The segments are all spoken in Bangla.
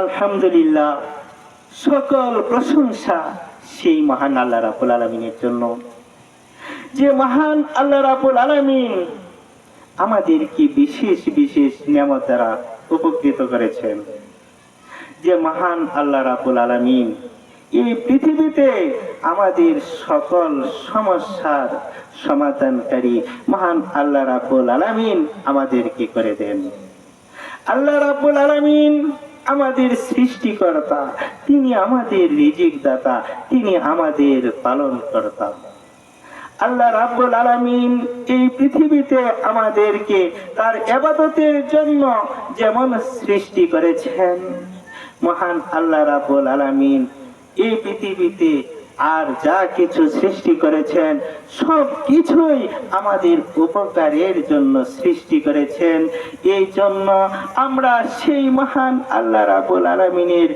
আলহামদুলিল্লাহ, সকল প্রশংসা সেই মহান আল্লাহ রাবুল আলমিনের জন্য। যে মহান আল্লাহ রাবুল আলমিন আমাদেরকে বিশেষ বিশেষ নিয়ামত দ্বারা উপকৃত করেছেন। যে মহান আল্লাহ রাবুল আলমিন এই পৃথিবীতে আমাদের সকল সমস্যার সমাধানকারী মহান আল্লাহ রাবুল আলমিন আমাদেরকে করে দেন। আল্লাহ রাব্বুল আলামিন আমাদের সৃষ্টিকর্তা, তিনি আমাদের রিজিক দাতা, তিনি আমাদের পালন কর্তা আল্লাহ রাব্বুল আলামিন এই পৃথিবীতে আমাদেরকে তার এবাদতের জন্য যেমন সৃষ্টি করেছেন, মহান আল্লাহ রাব্বুল আলামিন এই পৃথিবীতে আর যা কিছু সৃষ্টি করেছেন, সব কিছুই আমাদের উপকারের জন্য সৃষ্টি করেছেন। এই জন্য আমরা সেই মহান আল্লাহ রাবুল আলমিনের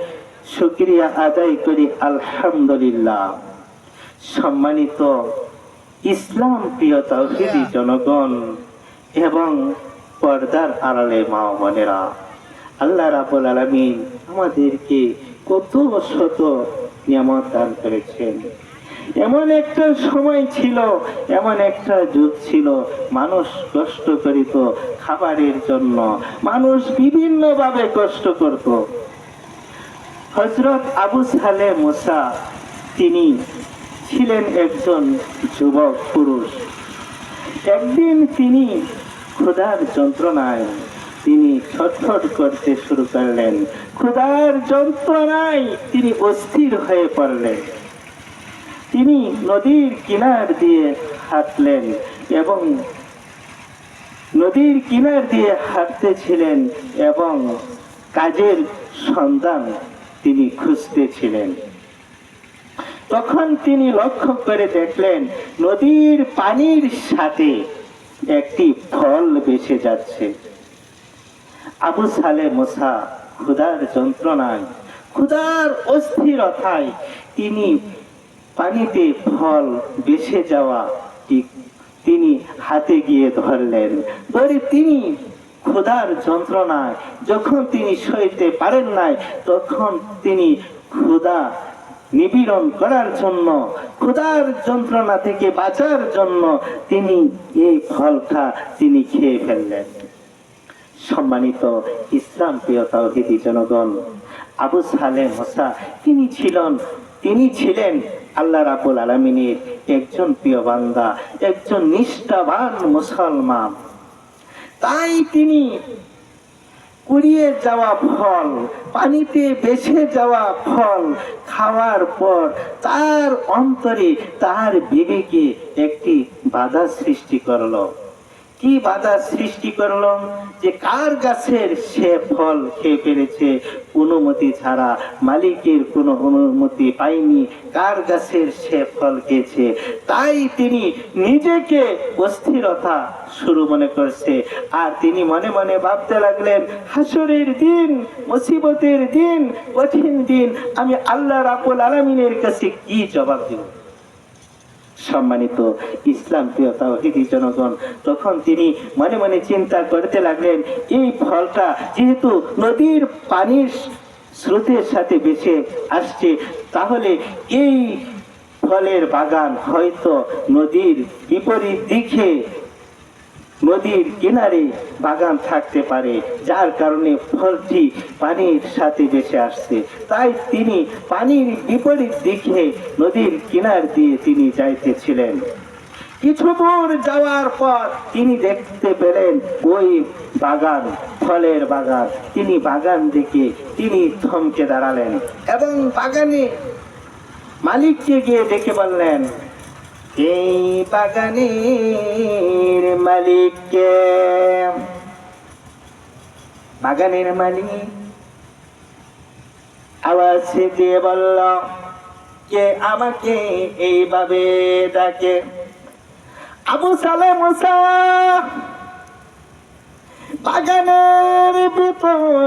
শুক্রিয়া আদায় করি, আলহামদুলিল্লাহ। সম্মানিত ইসলাম প্রিয় তৌহিদি জনগণ এবং পর্দার আড়ালে মা বোনেরা আল্লাহ রাবুল আলমিন আমাদেরকে কত শত নিয়ামত দান করেছেন। এমন একটা সময় ছিল, এমন একটা যুগ ছিল। মানুষ কষ্ট করিত খাবারের জন্য। মানুষ বিভিন্নভাবে কষ্ট করত। হজরত আবু সালে মুসা, তিনি ছিলেন একজন যুবক পুরুষ। একদিন তিনি ক্ষুধার যন্ত্রণায় তিনি ছটফট করতে শুরু করলেন। ক্ষুধার যন্ত্রণায় তিনি অস্থির হয়ে পড়লেন। তিনি নদীর কিনার দিয়ে হাঁটলেন এবং নদীর কিনার দিয়ে হাঁটতেছিলেন এবং কাজের সন্ধান তিনি খুঁজতেছিলেন। তখন তিনি লক্ষ্য করে দেখলেন নদীর পানির সাথে একটি ফল বেঁচে যাচ্ছে। আবু সালে মোসা, ক্ষুধার যন্ত্রণায়, ক্ষুধার অস্থিরতায় তিনি পানিতে ফল বেসে যাওয়া তিনি হাতে গিয়ে ধরলেন। ধরে তিনি ক্ষুধার যন্ত্রণায়, যখন তিনি সইতে পারেন নাই, তখন তিনি ক্ষুধা নিপীড়ন করার জন্য, ক্ষুধার যন্ত্রণা থেকে বাঁচার জন্য তিনি এই ফলটা তিনি খেয়ে ফেললেন। সম্মানিত ইসলাম প্রিয় তাওহিদি জনগণ, আবু সালে মোসা তিনি ছিলেন তিনি ছিলেন আল্লাহ রাবুল আলমিনের একজন প্রিয় বান্দা, একজন নিষ্ঠাবান মুসলমান। তাই তিনি কুড়িয়ে যাওয়া ফল, পানিতে বেছে যাওয়া ফল খাওয়ার পর তার অন্তরে তার বিবেকে একটি বাধা সৃষ্টি করল। কি বাধা সৃষ্টি করল যে কার গাছের সে ফল খেয়ে ফেলেছে? অনুমতি ছাড়া, মালিকের কোনো অনুমতি পায়নি, কার গাছের সে ফল খেয়েছে? তাই তিনি নিজেকে অস্থিরতা শুরু মনে করছে। আর তিনি মনে মনে ভাবতে লাগলেন, হাসরের দিন, মুসিবতের দিন, কঠিন দিন, আমি আল্লাহ রাবুল আলমিনের কাছে কি জবাব দেব? সম্মানিত ইসলাম প্রিয় জনগণ তখন তিনি মনে মনে চিন্তা করতে লাগলেন, এই ফলটা যেহেতু নদীর পানির স্রোতের সাথে বেছে আসছে, তাহলে এই ফলের বাগান হয়তো নদীর বিপরীত দিকে নদীর কিনারে বাগান থাকতে পারে, যার কারণে ফলটি পানির সাথে বেঁচে আসছে। তাই তিনি পানির বিপরীত দিকে নদীর কিনার দিয়ে তিনি যাইতেছিলেন। কিছু দূর যাওয়ার পর তিনি দেখতে পেলেন ওই বাগান, ফলের বাগান। তিনি বাগান দেখে তিনি থমকে দাঁড়ালেন এবং বাগানে মালিককে গিয়ে ডেকে বললেন এই বাগানের মালিককে। বাগানের মালিক আওয়াজ দিয়ে বলল, কে আমাকে এইভাবে ডাকে? আবু সালে মুসা বাগানের ভিতর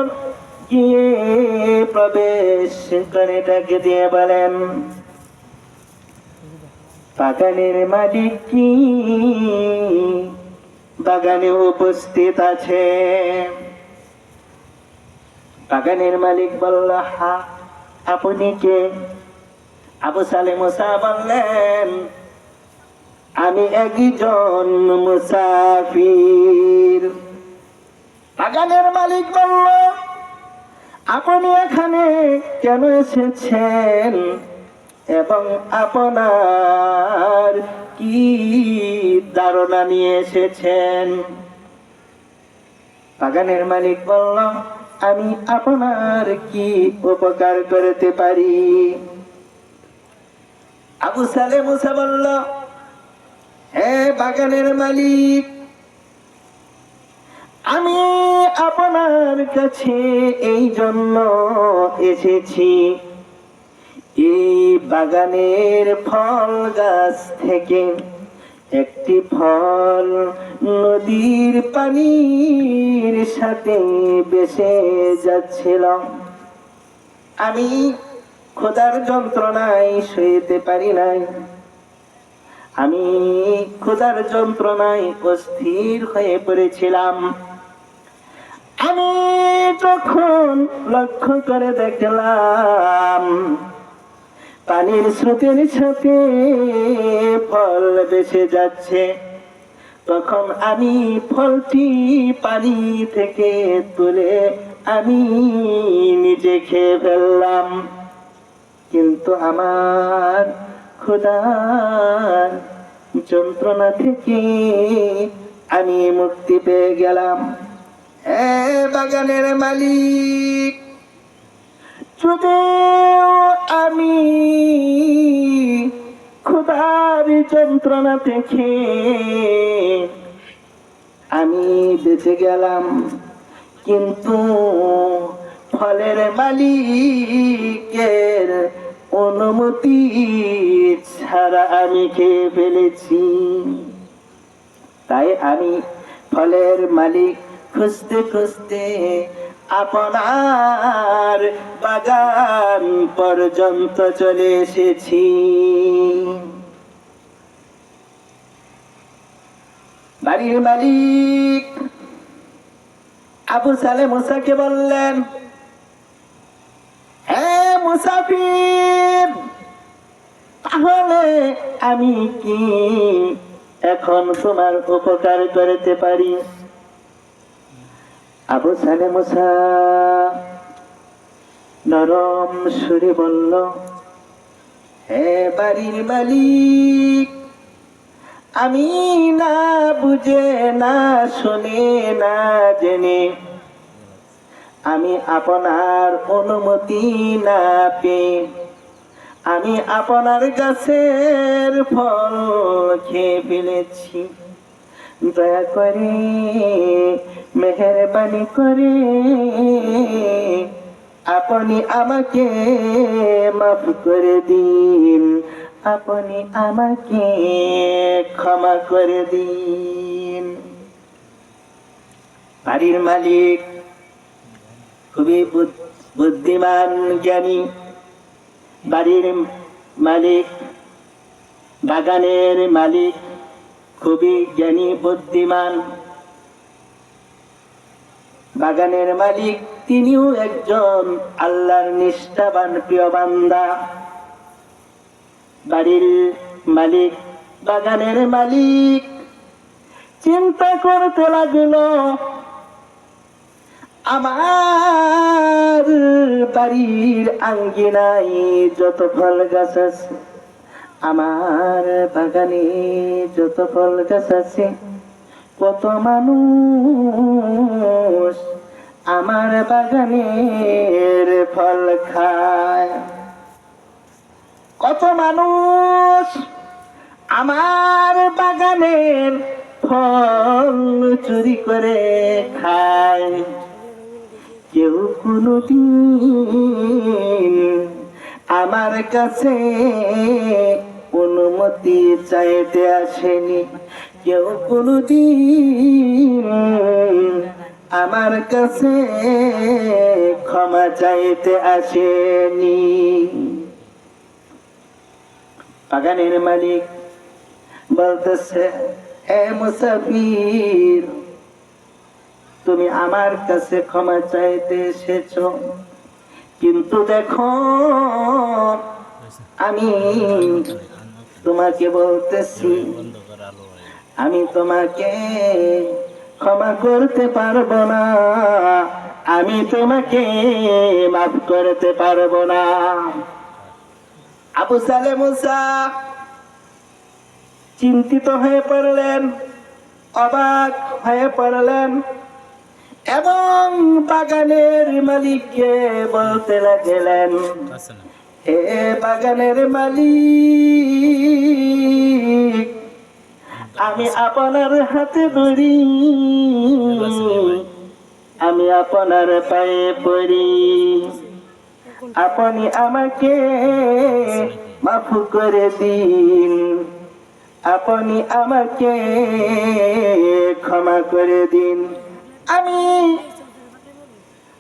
গিয়ে প্রবেশ করে ডাকে দিয়ে বলেন বাগানের মালিক। কি বাগানে উপস্থিত আছে। বাগানের মালিক বলল, হা, আপনি কে? আবু সালে মুসা বললেন, আমি একজন মুসাফির। বাগানের মালিক বলল, আপনি এখানে কেন এসেছেন? এবং আপনার কি ধারণা নিয়ে এসেছেন? বাগানের মালিক বলল, আমি আপনার কি উপকার করতে পারি? আবু সালে মুসা বলল, হে বাগানের মালিক, আমি আপনার কাছে এই জন্য এসেছি। এই বাগানের ফল গাছ থেকে একটি ফল নদীর পানির সাথে বেসে যাচ্ছিল। আমি খোদার যন্ত্রণায় সইতে পারি নাই। আমি খোদার যন্ত্রণায় অস্থির হয়ে পড়েছিলাম। আমি যখন লক্ষ্য করে দেখলাম পানির স্রোতের সাথে ফল বেসে যাচ্ছে। তখন আমি ফলটি পানি থেকে তুলে আমি নিজে খেয়ে ফেললাম। কিন্তু আমার ক্ষুধার যন্ত্রণা থেকে আমি মুক্তি পেয়ে গেলাম। এ বাগানের মালিক যদিও আমি ক্ষুধার যন্ত্রণা থেকে আমি বেঁচে গেলাম, কিন্তু ফলের মালিকের অনুমতি ছাড়া আমি খেয়ে ফেলেছি। তাই আমি ফলের মালিক খুঁজতে খুঁজতে আপনার বাগান পর্যন্ত চলে এসেছি। বাড়ির মালিক আবু সালে মুসাকে বললেন হ্যাঁ মুসাফির, তাহলে আমি কি এখন তোমার উপকার করতে পারি? আবু সালে মুসা। নরম সুরে বলল, হে বাড়ির মালিক, আমি না বুঝে, না শুনে, না জেনে। আমি আপনার অনুমতি না পেয়ে, আমি আপনার গাছের ফল খেয়ে ফেলেছি। দয়া করে মেহরবানি করে আপনি আমাকে মাফ করে দিন। আপনি আমাকে ক্ষমা করে দিন। বাড়ির মালিক, খুবই বুদ- বুদ্ধিমান জ্ঞানী। বাড়ির মালিক, বাগানের মালিক, খুবই জ্ঞানী, বুদ্ধিমান। বাগানের মালিক, তিনিও একজন আল্লাহর নিষ্ঠাবান প্রিয় বান্দা। বাড়ির মালিক, বাগানের মালিক, চিন্তা করতে লাগল, আমার বাড়ির আঙ্গিনায় যত ফল গাছ আছে, আমার বাগানে যত ফল গাছ আছে, কত মানুষ আমার বাগানের ফল খায়। কত মানুষ আমার বাগানের ফল চুরি করে খায়। কেউ কোনদিন আমার কাছে অনুমতি চাইতে আসেনি। কেউ কোনদিন আমার কাছে ক্ষমা চাইতে আসেনি। বাগানের মালিক বলতেছে, এ মুসাফির, তুমি আমার কাছে ক্ষমা চাইতে এসেছ, কিন্তু দেখো, আমি তোমাকে বলতেছি, আমি তোমাকে ক্ষমা করতে পারব না। আমি তোমাকে মাফ করতে পারব না। আবু সালে মুসা চিন্তিত হয়ে পড়লেন অবাক হয়ে পড়লেন এবং বাগানের মালিককে বলতে লাগলেন হে বাগানের মালিক আমি আপনার হাতে ধরি। আমি আপনার পায়ে পড়ি। আপনি আমাকে মাফ করে দিন। আপনি আমাকে ক্ষমা করে দিন। আমি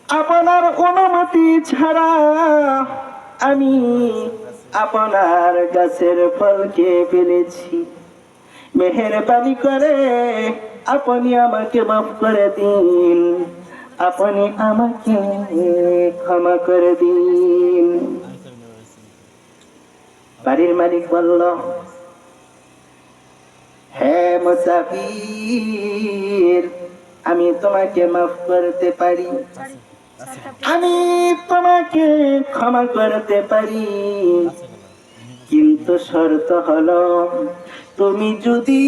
আপনার অনুমতি ছাড়া আমি আপনার গাছের ফলকে ফেলেছি। মেহরবানি করে, আপনি আমাকে মাফ করে দিন। আপনি আমাকে ক্ষমা করে দিন। বাড়ির মালিক বলল হ্যাঁ মুসাফির, আমি তোমাকে মাফ করতে পারি। আমি তোমাকে ক্ষমা করতে পারি। কিন্তু শর্ত হলো তুমি যদি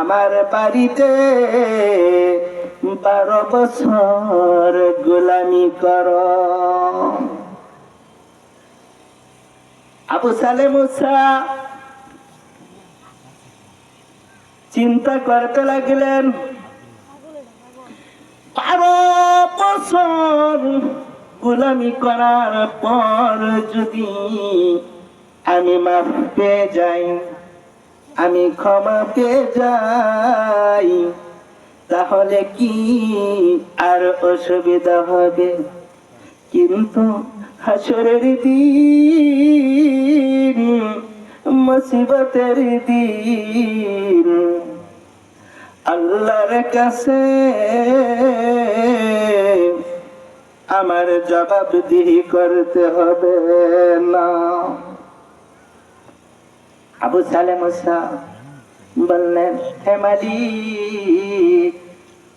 আমার বাড়িতে বারো বছর গোলামি করো। আবু সালে মুসা চিন্তা করতে লাগলেন, বারো বছর গোলামি করার পর যদি আমি মাফ পেয়ে যাই, আমি ক্ষমা পেয়ে যাই, তাহলে কি আর অসুবিধা হবে? কিন্তু হাসরের দিন, মুসিবতের দিন, আল্লাহর কাছে আমার জবাবদিহি করতে হবে না। আবু সালে মুসা বললেন, হে মালিক,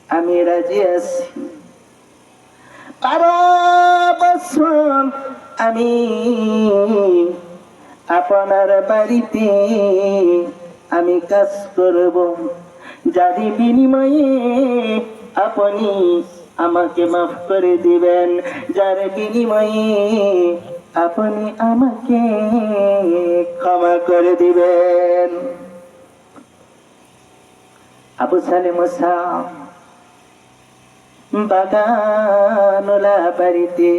আমি রাজি আছি। বছর আমি আপনার বাড়িতে আমি কাজ করব। যার বিনিময়ে আপনি আমাকে মাফ করে দিবেন, যার বিনিময়ে আপনি আমাকে ক্ষমা করে দিবেন। আবু সালে মুসা বাগানলা বাড়িতে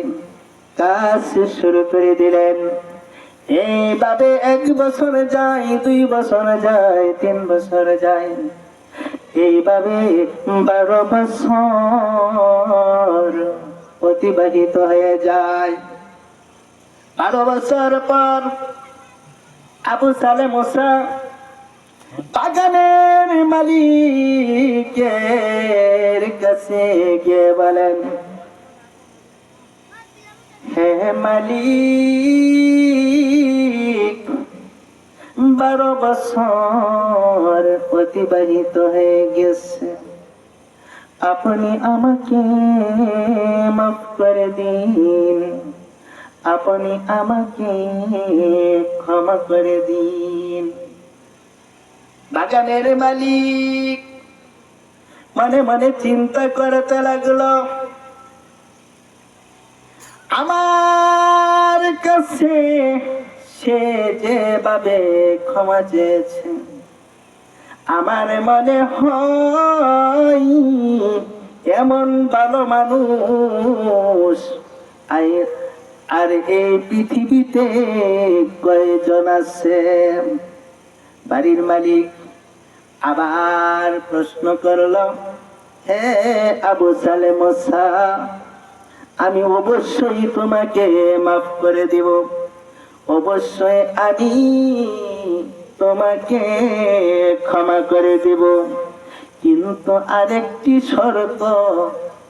কাজ শুরু করে দিলেন। এইভাবে এক বছর যায়, দুই বছর যায়, তিন বছর যায়। এইভাবে বারো বছর অতিবাহিত হয়ে যায়। বারো বছর পর আবু সালে মোসা বাগানের মালিকের কাছে গিয়ে বলেন, হে মালিক, বারো বছর অতিবাহিত হয়ে গেছে। আপনি আমাকে মাফ করে দিন। আপনি আমাকে ক্ষমা করে দিন। বাগানের মালিক মনে মনে চিন্তা করতে লাগল, আমার কাছে সে যেভাবে ক্ষমা চেয়েছে, আমার মনে হয় এমন ভালো মানুষ আই- আর এই পৃথিবীতে কয়জন আছে? বাড়ির মালিক আবার প্রশ্ন করল, হে আবু সালে মোসা আমি অবশ্যই তোমাকে মাফ করে দিব। অবশ্যই আমি তোমাকে ক্ষমা করে দিব। কিন্তু আরেকটি শর্ত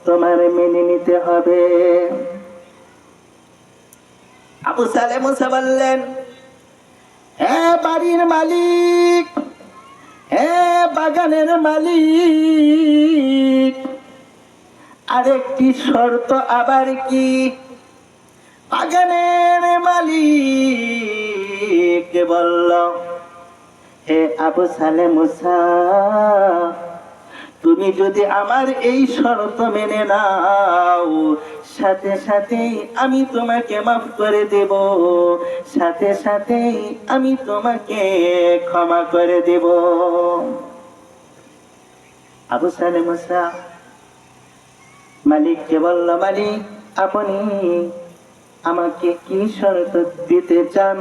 তোমার মেনে নিতে হবে। আবু সালে মুসা বললেন হ্যাঁ বাড়ির মালিক হ্যাঁ বাগানের মালিক, আরেকটি শর্ত আবার কি? বাগানের মালিক বলল, হে আবু সালে মুসা তুমি যদি আমার এই শরত মেনে নাও, সাথে সাথেই আমি তোমাকে মাফ করে দেব। সাথে সাথেই আমি তোমাকে ক্ষমা করে দেব। আবু সালে মুসা মালিককে বলল, মালিক, আপনি আমাকে কি শরত দিতে চান,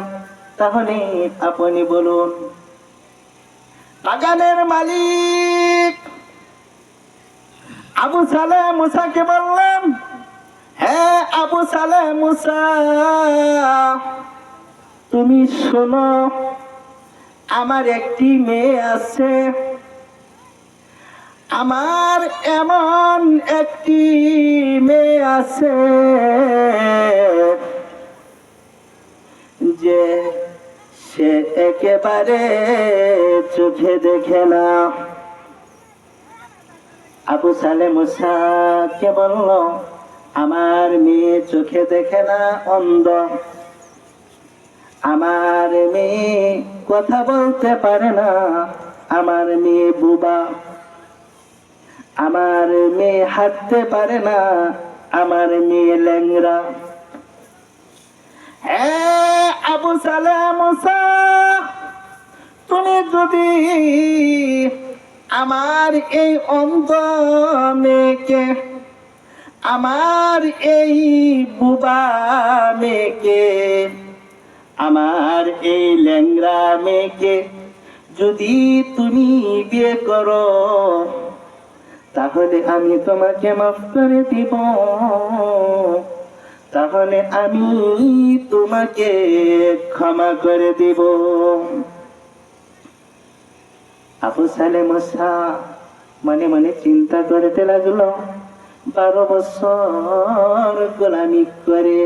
তাহলে আপনি বলুন। বাগানের মালিক আবু সালে মুসাকে বললাম হ্যাঁ আবু সালে মুসা, তুমি শোনো, আমার একটি মেয়ে আছে। আমার এমন একটি মেয়ে আছে যে সে একেবারে চোখে দেখে না। আবু সালে মুসাকে বলল, আমার মেয়ে চোখে দেখে না অন্ধ। আমার মেয়ে কথা বলতে পারে না। আমার মেয়ে বুবা। আমার মেয়ে হাঁটতে পারে না। আমার মেয়ে ল্যাংরা আবু সালাম মুসা তুমি যদি আমার এই অন্ধ মেয়েকে আমার এই বুবা মেয়েকে আমার এই ল্যাংরা মেয়েকে যদি তুমি বিয়ে করো, তাহলে আমি তোমাকে মাফ করে দিব। তাহলে আমি তোমাকে ক্ষমা করে দিব। আবু সালে মশা মনে মনে চিন্তা করতে লাগল। বারো বছর গোলামি করে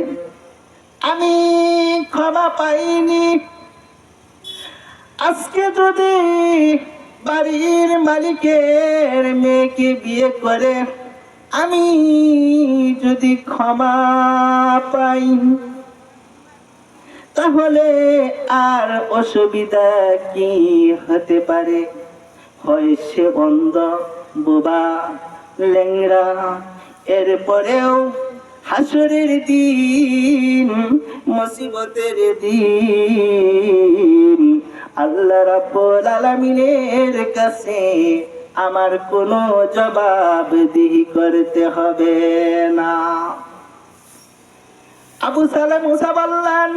আমি ক্ষমা পাইনি। আজকে যদি বাড়ির মালিকের মেয়েকে বিয়ে করে, আমি যদি ক্ষমা পাই, তাহলে আর অসুবিধা কি হতে পারে? হয় সে অন্ধ বোবা লেংরা এরপরেও হাসরের দিন, মুসিবতের দিন। আল্লাহ রাব্বুল আলামিনের কাছে আমার কোনো জবাব দিহি করতে হবে না। আবু সালাম মুসা বললেন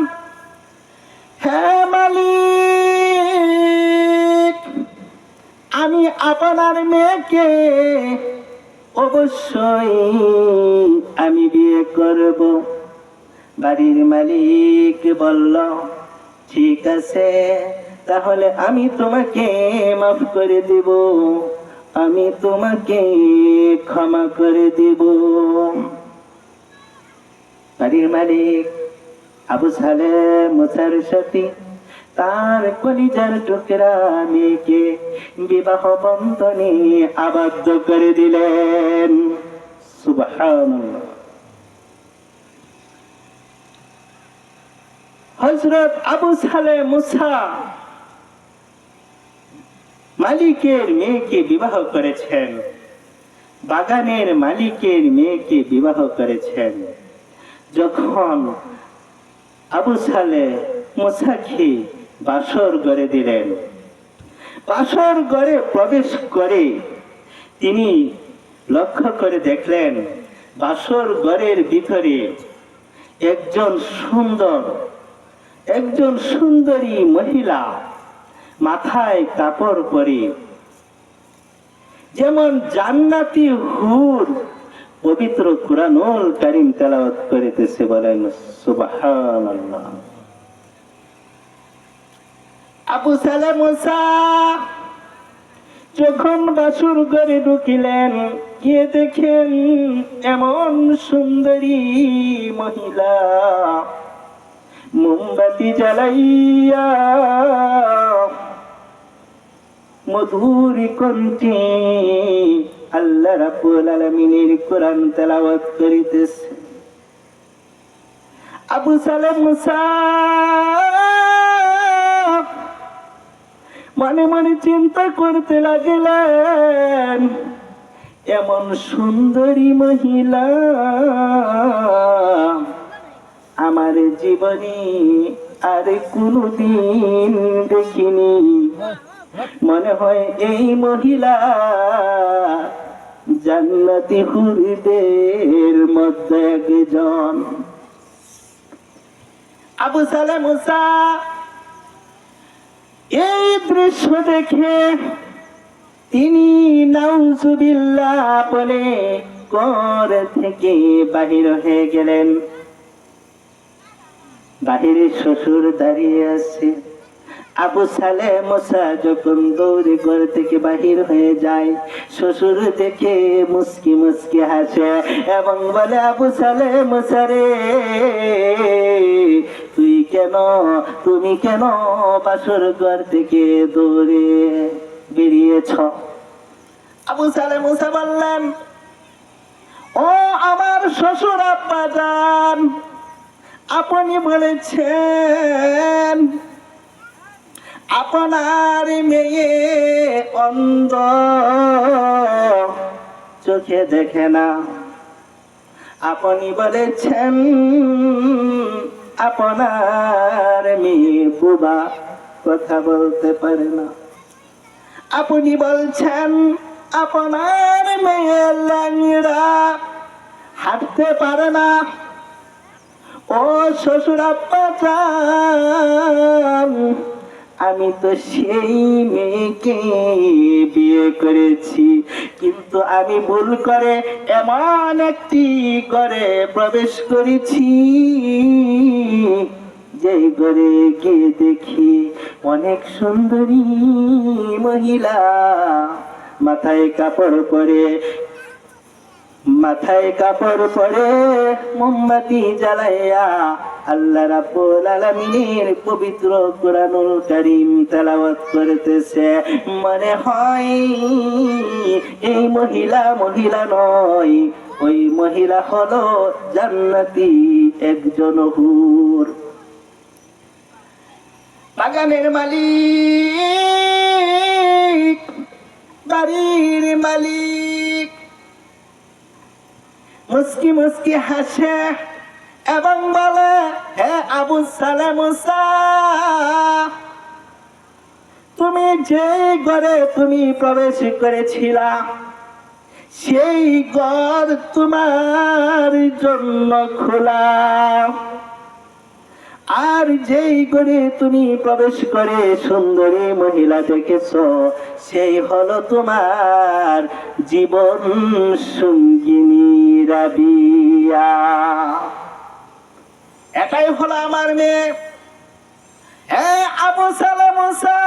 হ্যাঁ মালিক। আমি আপনার মেয়েকে অবশ্যই আমি বিয়ে করব। বাড়ির মালিক বলল, ঠিক আছে, তাহলে আমি তোমাকে মাফ করে দেব। আমি তোমাকে ক্ষমা করে দেব। বাড়ির মালিক আবু সালে মুসার সাথী তার কলিজার টুকরা মেয়েকে বিবাহ বন্ধনে আবদ্ধ করে দিলেন। হজরত আবু সালে মুসা মালিকের মেয়েকে বিবাহ করেছেন। বাগানের মালিকের মেয়েকে বিবাহ করেছেন। যখন আবু সালে মুসাকে বাসর গড়ে দিলেন। বাসর গড়ে প্রবেশ করে তিনি লক্ষ্য করে দেখলেন বাসর গড়ের ভিতরে একজন সুন্দর, একজন সুন্দরী মহিলা মাথায় কাপড় পরে। যেমন জান্নাতি হুর পবিত্র কুরআনুল কারীম তেলাওয়াত করিতেছে বলেন, সুবহানাল্লাহ। আবু সালাম মুসা, যখন বাসুর ঘরে ঢুকিলেন, গিয়ে দেখেন এমন সুন্দরী মহিলা। মোমবাতি জ্বালাইয়া মধুর কণ্ঠে আল্লাহ রাব্বুল আলামিনের কোরআন তেলাওয়াত করিতেছে। আবু সালেম মুসা মনে মনে চিন্তা করতে লাগলেন। এমন সুন্দরী মহিলা আমার জীবনে আর কোনোদিন দেখিনি। মনে হয় এই মহিলা জান্নাতি হুরিদের মধ্যে একজন। আবু সালে মুসা এই দৃশ্য দেখে তিনি নাউজুবিল্লাহ বলে ঘর থেকে বাহির হয়ে গেলেন। বাহিরে শ্বশুর দাঁড়িয়ে আছে। আবু সালে মশা যখন দৌড়ে ঘর থেকে বাহির হয়ে যায়, শ্বশুর দেখে মুসকি মুসকি হাসে এবং বলে, আবু সালে মশারে তুই কেন, তুমি কেন বাসর ঘর থেকে দৌড়ে বেরিয়েছ? আবু সালে মুসা বললেন, ও আমার শ্বশুর আব্বা যান আপনি বলেছেন আপনার মেয়ে অন্ধ। চোখে দেখে না। আপনি বলেছেন আপনার মেয়ে বুবা কথা বলতে পারে না। আপনি বলছেন আপনার মেয়ে ল্যাংড়া হাঁটতে পারে না। ও শ্বশুর যান, আমি তো সেই মেয়েকে বিয়ে করেছি, কিন্তু আমি ভুল করে এমন একটি করে প্রবেশ করেছি। যে ঘরে গিয়ে দেখি অনেক সুন্দরী মহিলা, মাথায় কাপড় পরে মাথায় কাপড় পরে মোমবাতি জ্বালাইয়া আল্লাহ রাব্বুল আলামিনের পবিত্র কোরআনুল কারীম তেলাওয়াত করতেছে। মনে হয় এই মহিলা মহিলা নয়, ওই মহিলা হলো জান্নাতি একজন হুর। বাগানের মালিক, বাড়ির মালিক। মুস্কি মুসকি হাসে এবং বলে, হে আবু সালাম তুমি যে ঘরে তুমি প্রবেশ করেছিলা, সেই ঘর তোমার জন্য খোলা। আর যেই করে তুমি প্রবেশ করে সুন্দরী মহিলা দেখেছ, সেই হলো তোমার জীবন সঙ্গিনী। রাবিয়া এটাই হলো আমার মেয়ে। আবু সালামসা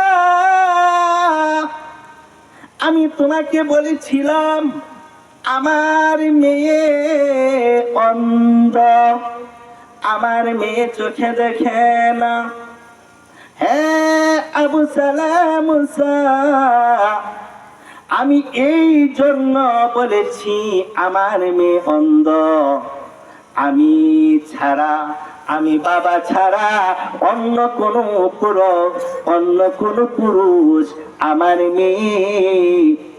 আমি তোমাকে বলেছিলাম, আমার মেয়ে অন্ধ। আমার মেয়ে চোখে দেখে না। হ্যাঁ আবু সালাম আমি এই জন্য বলেছি, আমার মেয়ে অন্ধ। আমি ছাড়া, আমি বাবা ছাড়া অন্য কোনো পুরুষ, অন্য কোনো পুরুষ আমার মেয়ে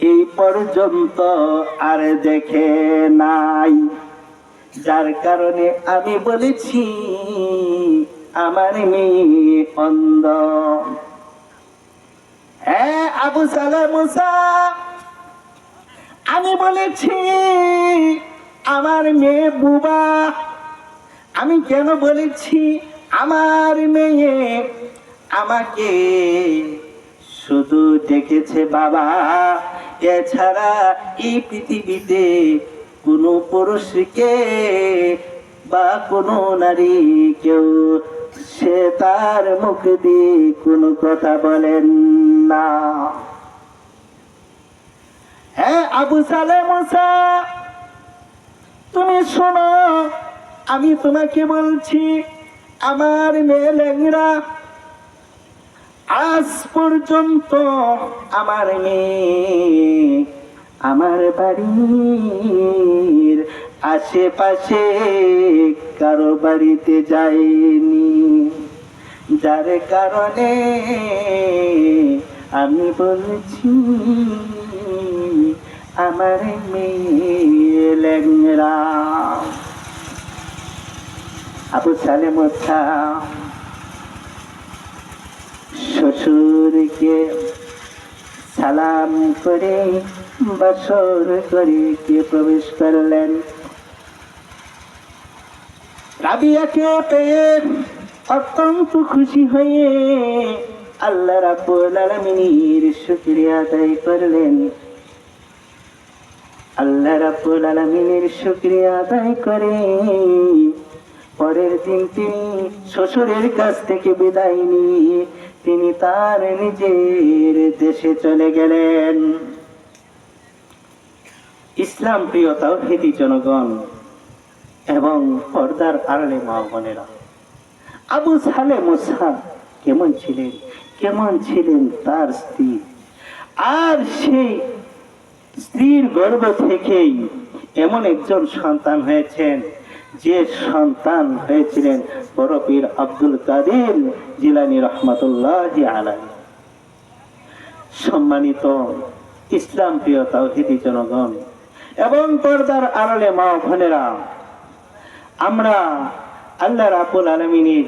এই পর্যন্ত আর দেখে নাই। যার কারণে আমি বলেছি, আমার মেয়ে অন্ধ। হ্যাঁ আবু সালামুসা আমি বলেছি, আমার মেয়ে বুবা, আমি কেন বলেছি, আমার মেয়ে আমাকে শুধু ডেকেছে বাবা, এছাড়া এই পৃথিবীতে কোনো পুরুষকে বা কোনো নারী কেউ সে তার মুখ দিয়ে কোনো কথা বলেন না। হ্যাঁ আবু সালে মুসা তুমি শোনো, আমি তোমাকে বলছি, আমার মেয়ে ল্যাংরা আজ পর্যন্ত আমার মেয়ে আমার বাড়ির আশেপাশে কারও বাড়িতে যায়নি যার কারণে আমি বলছি, আমার মেয়ে ল্যাংরা আবু সালে মোছা শ্বশুরকে সালাম করে বছর করে কে প্রবেশ করলেন। রাবিয়াকে পেয়ে অত্যন্ত খুশি হয়ে আল্লাহ রাব্বুল আলামিনের শুকরিয়া আদায় করলেন। আল্লাহ রাব্বুল আলামিনের শুকরিয়া আদায় করে পরের দিন তিনি শ্বশুরের কাছ থেকে বিদায় নিয়ে তিনি তার নিজের দেশে চলে গেলেন। ইসলাম প্রিয় তাওহিদি জনগণ এবং পর্দার আড়ালে মা বোনেরা। আবু সালে মুসা কেমন ছিলেন? কেমন ছিলেন তার স্ত্রী? আর সেই স্ত্রীর গর্ভ থেকেই এমন একজন সন্তান হয়েছেন, যে সন্তান হয়েছিলেন বরফির আব্দুল কাদের জিলানি রহমতুল্লাহ আলাই সম্মানিত ইসলাম প্রিয় তাওহিদি জনগণ এবং পর্দার আড়ালে মা বোনেরা আমরা আল্লাহ রাবুল আলমিনের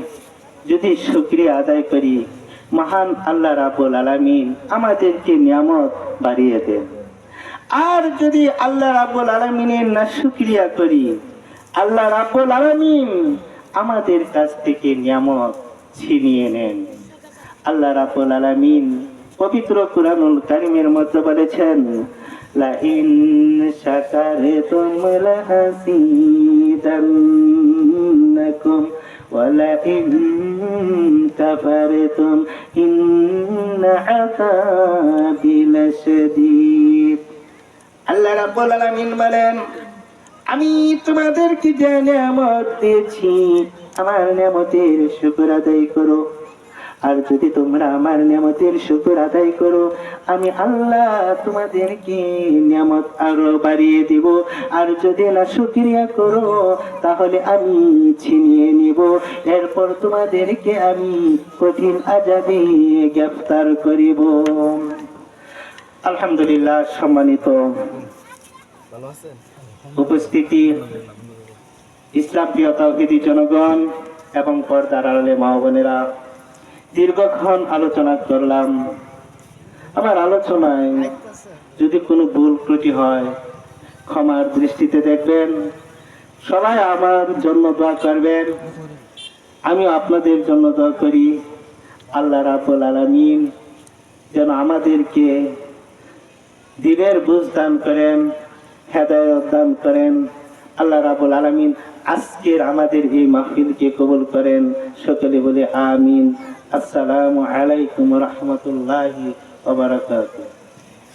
যদি শুক্রিয়া আদায় করি, মহান আল্লাহ রাবুল আলমিন আমাদেরকে নিয়ামত বাড়িয়ে দেন। আর যদি আল্লাহ রাবুল আলমিনের না শুক্রিয়া করি, আল্লাহ রাবুল আলমিন আমাদের কাছ থেকে নিয়ামত ছিনিয়ে নেন। আল্লাহ রাবুল আলমিন পবিত্র কুরআনুল কারিমের মধ্যে বলেছেন লাইন শাকারতুম লাহাসিদান্নাকুম ولئن كفرتم إن عذابي لشديد আল্লাহ রাব্বুল আলামিন বলেন আমি তোমাদেরকে যে নিয়ামত দিয়েছি আমার নিয়ামতের শুকর আদায় করো আর যদি তোমরা আমার নিয়ামতের শুকুর আদায় করো আমি আল্লাহ তোমাদেরকে নিয়ামত আরও বাড়িয়ে দিব। আর যদি না শুক্রিয়া করো তাহলে আমি ছিনিয়ে নিব। এরপর তোমাদেরকে আমি কঠিন আজাবে গ্রেফতার করিব। আলহামদুলিল্লাহ সম্মানিত উপস্থিতি ইসলাম প্রিয় জনগণ এবং পর্দার আড়ালে মা বোনেরা দীর্ঘক্ষণ আলোচনা করলাম। আমার আলোচনায় যদি কোনো ভুল ত্রুটি হয়, ক্ষমার দৃষ্টিতে দেখবেন। সবাই আমার জন্য দোয়া করবেন। আমিও আপনাদের জন্য দোয়া করি। আল্লাহ রাবুল আলমিন যেন আমাদেরকে দিনের বুঝ দান করেন, হেদায়ত দান করেন। আল্লাহ রাবুল আলমিন আজকের আমাদের এই মাহফিলকে কবুল করেন সকলে বলে আমিন। আসসালামু আলাইকুম রহমতুল্লাহি ওবরাকাতুহ